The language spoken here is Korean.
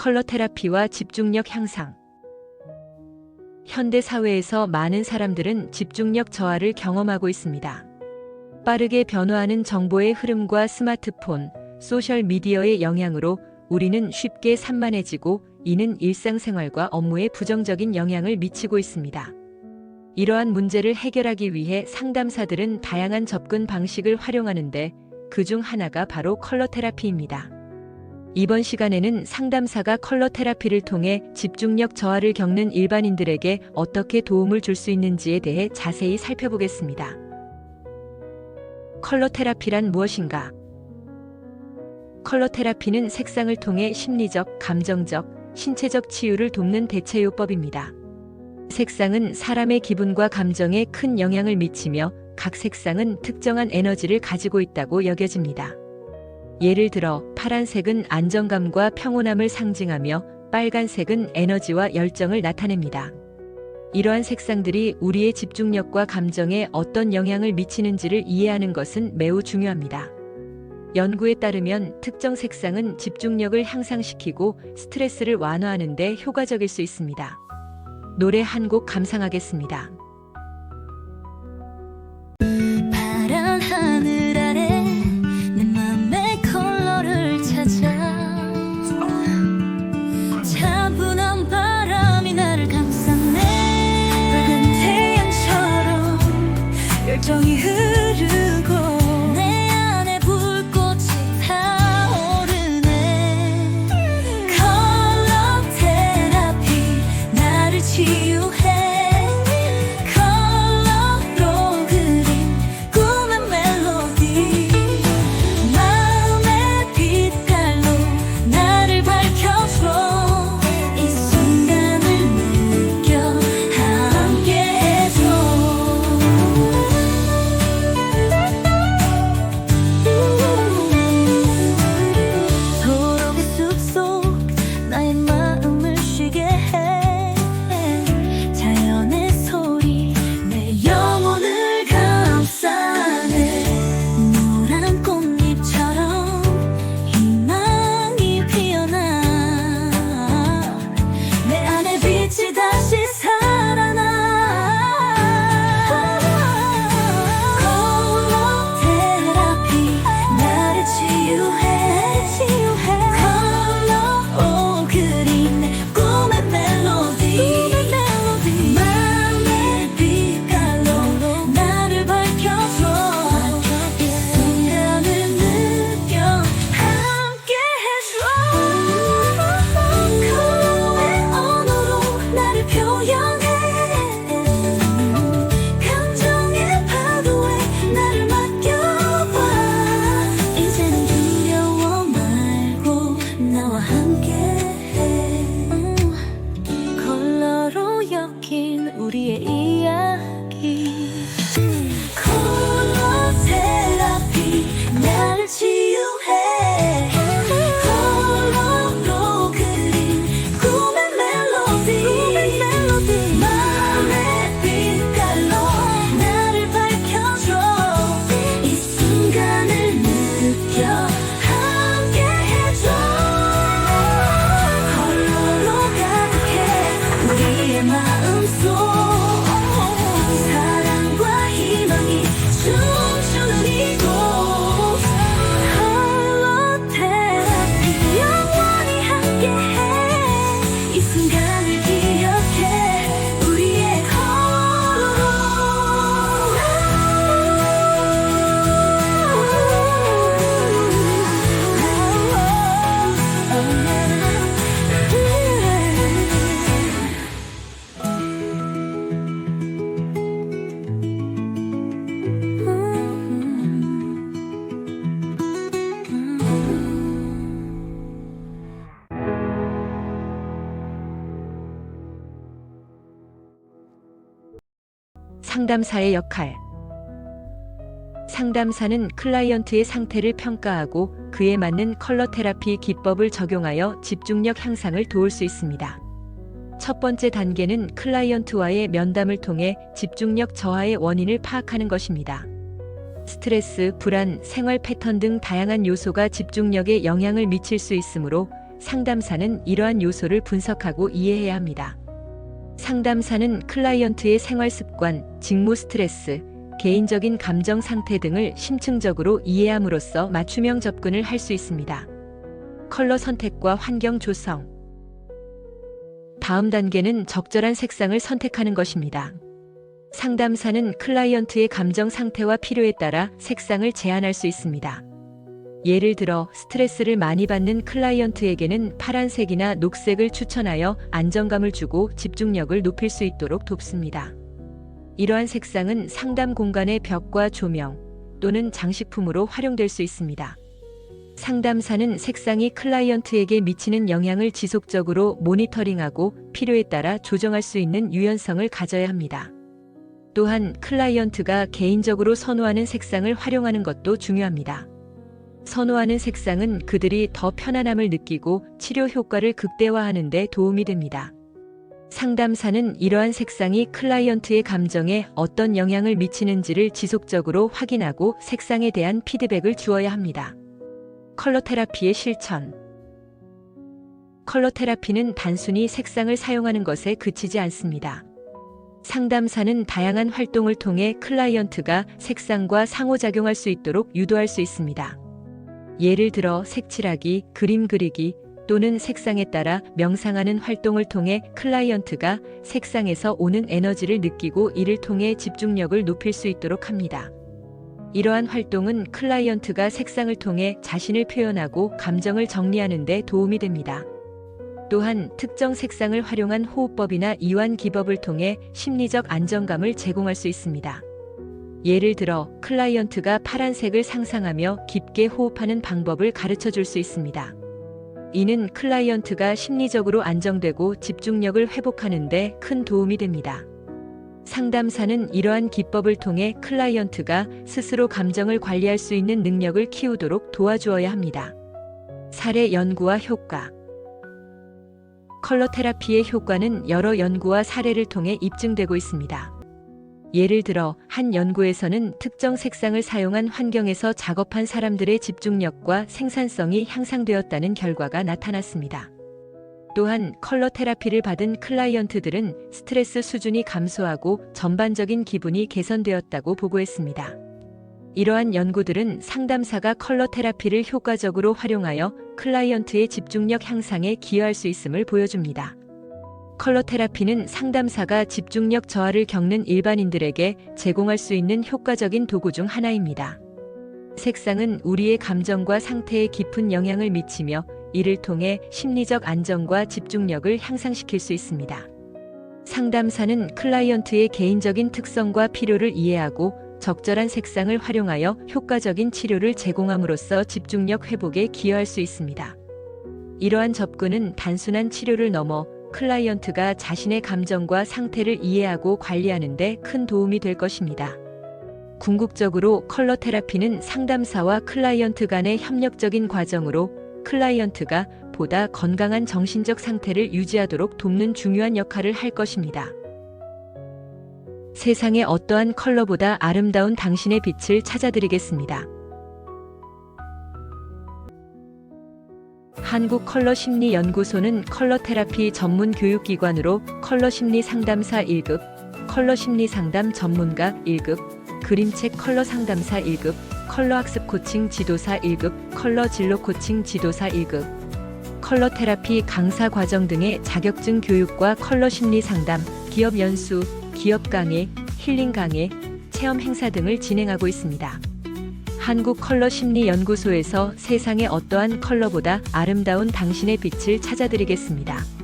컬러 테라피와 집중력 향상. 현대 사회에서 많은 사람들은 집중력 저하를 경험하고 있습니다. 빠르게 변화하는 정보의 흐름과 스마트폰, 소셜 미디어의 영향으로 우리는 쉽게 산만해지고 이는 일상생활과 업무에 부정적인 영향을 미치고 있습니다. 이러한 문제를 해결하기 위해 상담사들은 다양한 접근 방식을 활용하는데 그 중 하나가 바로 컬러 테라피입니다. 이번 시간에는 상담사가 컬러 테라피를 통해 집중력 저하를 겪는 일반인들에게 어떻게 도움을 줄 수 있는지에 대해 자세히 살펴보겠습니다. 컬러 테라피란 무엇인가? 컬러 테라피는 색상을 통해 심리적, 감정적, 신체적 치유를 돕는 대체요법입니다. 색상은 사람의 기분과 감정에 큰 영향을 미치며 각 색상은 특정한 에너지를 가지고 있다고 여겨집니다. 예를 들어 파란색은 안정감과 평온함을 상징하며 빨간색은 에너지와 열정을 나타냅니다. 이러한 색상들이 우리의 집중력과 감정에 어떤 영향을 미치는지를 이해하는 것은 매우 중요합니다. 연구에 따르면 특정 색상은 집중력을 향상시키고 스트레스를 완화하는 데 효과적일 수 있습니다. 노래 한 곡 감상하겠습니다. 열정 상담사의 역할. 상담사는 클라이언트의 상태를 평가하고 그에 맞는 컬러 테라피 기법을 적용하여 집중력 향상을 도울 수 있습니다. 첫 번째 단계는 클라이언트와의 면담을 통해 집중력 저하의 원인을 파악하는 것입니다. 스트레스, 불안, 생활 패턴 등 다양한 요소가 집중력에 영향을 미칠 수 있으므로 상담사는 이러한 요소를 분석하고 이해해야 합니다. 상담사는 클라이언트의 생활 습관, 직무 스트레스, 개인적인 감정 상태 등을 심층적으로 이해함으로써 맞춤형 접근을 할 수 있습니다. 컬러 선택과 환경 조성. 다음 단계는 적절한 색상을 선택하는 것입니다. 상담사는 클라이언트의 감정 상태와 필요에 따라 색상을 제한할 수 있습니다. 예를 들어 스트레스를 많이 받는 클라이언트에게는 파란색이나 녹색을 추천하여 안정감을 주고 집중력을 높일 수 있도록 돕습니다. 이러한 색상은 상담 공간의 벽과 조명 또는 장식품으로 활용될 수 있습니다. 상담사는 색상이 클라이언트에게 미치는 영향을 지속적으로 모니터링하고 필요에 따라 조정할 수 있는 유연성을 가져야 합니다. 또한 클라이언트가 개인적으로 선호하는 색상을 활용하는 것도 중요합니다. 선호하는 색상은 그들이 더 편안함을 느끼고 치료 효과를 극대화하는 데 도움이 됩니다. 상담사는 이러한 색상이 클라이언트의 감정에 어떤 영향을 미치는지를 지속적으로 확인하고 색상에 대한 피드백을 주어야 합니다. 컬러 테라피의 실천 컬러 테라피는 단순히 색상을 사용하는 것에 그치지 않습니다. 상담사는 다양한 활동을 통해 클라이언트가 색상과 상호작용할 수 있도록 유도할 수 있습니다. 예를 들어 색칠하기, 그림 그리기 또는 색상에 따라 명상하는 활동을 통해 클라이언트가 색상에서 오는 에너지를 느끼고 이를 통해 집중력을 높일 수 있도록 합니다. 이러한 활동은 클라이언트가 색상을 통해 자신을 표현하고 감정을 정리하는 데 도움이 됩니다. 또한 특정 색상을 활용한 호흡법이나 이완 기법을 통해 심리적 안정감을 제공할 수 있습니다. 예를 들어 클라이언트가 파란색을 상상하며 깊게 호흡하는 방법을 가르쳐 줄 수 있습니다. 이는 클라이언트가 심리적으로 안정되고 집중력을 회복하는 데 큰 도움이 됩니다. 상담사는 이러한 기법을 통해 클라이언트가 스스로 감정을 관리할 수 있는 능력을 키우도록 도와주어야 합니다. 사례 연구와 효과 컬러 테라피의 효과는 여러 연구와 사례를 통해 입증되고 있습니다. 예를 들어 한 연구에서는 특정 색상을 사용한 환경에서 작업한 사람들의 집중력과 생산성이 향상되었다는 결과가 나타났습니다. 또한 컬러 테라피를 받은 클라이언트들은 스트레스 수준이 감소하고 전반적인 기분이 개선되었다고 보고했습니다. 이러한 연구들은 상담사가 컬러 테라피를 효과적으로 활용하여 클라이언트의 집중력 향상에 기여할 수 있음을 보여줍니다. 컬러 테라피는 상담사가 집중력 저하를 겪는 일반인들에게 제공할 수 있는 효과적인 도구 중 하나입니다. 색상은 우리의 감정과 상태에 깊은 영향을 미치며 이를 통해 심리적 안정과 집중력을 향상시킬 수 있습니다. 상담사는 클라이언트의 개인적인 특성과 필요를 이해하고 적절한 색상을 활용하여 효과적인 치료를 제공함으로써 집중력 회복에 기여할 수 있습니다. 이러한 접근은 단순한 치료를 넘어 클라이언트가 자신의 감정과 상태를 이해하고 관리하는 데 큰 도움이 될 것입니다. 궁극적으로 컬러 테라피는 상담사와 클라이언트 간의 협력적인 과정으로 클라이언트가 보다 건강한 정신적 상태를 유지하도록 돕는 중요한 역할을 할 것입니다. 세상의 어떠한 컬러보다 아름다운 당신의 빛을 찾아드리겠습니다. 한국 컬러 심리 연구소는 컬러 테라피 전문 교육 기관으로 컬러 심리 상담사 1급, 컬러 심리 상담 전문가 1급, 그림책 컬러 상담사 1급, 컬러 학습 코칭 지도사 1급, 컬러 진로 코칭 지도사 1급, 컬러 테라피 강사 과정 등의 자격증 교육과 컬러 심리 상담, 기업 연수, 기업 강의, 힐링 강의, 체험 행사 등을 진행하고 있습니다. 한국 컬러 심리 연구소에서 세상의 어떠한 컬러보다 아름다운 당신의 빛을 찾아드리겠습니다.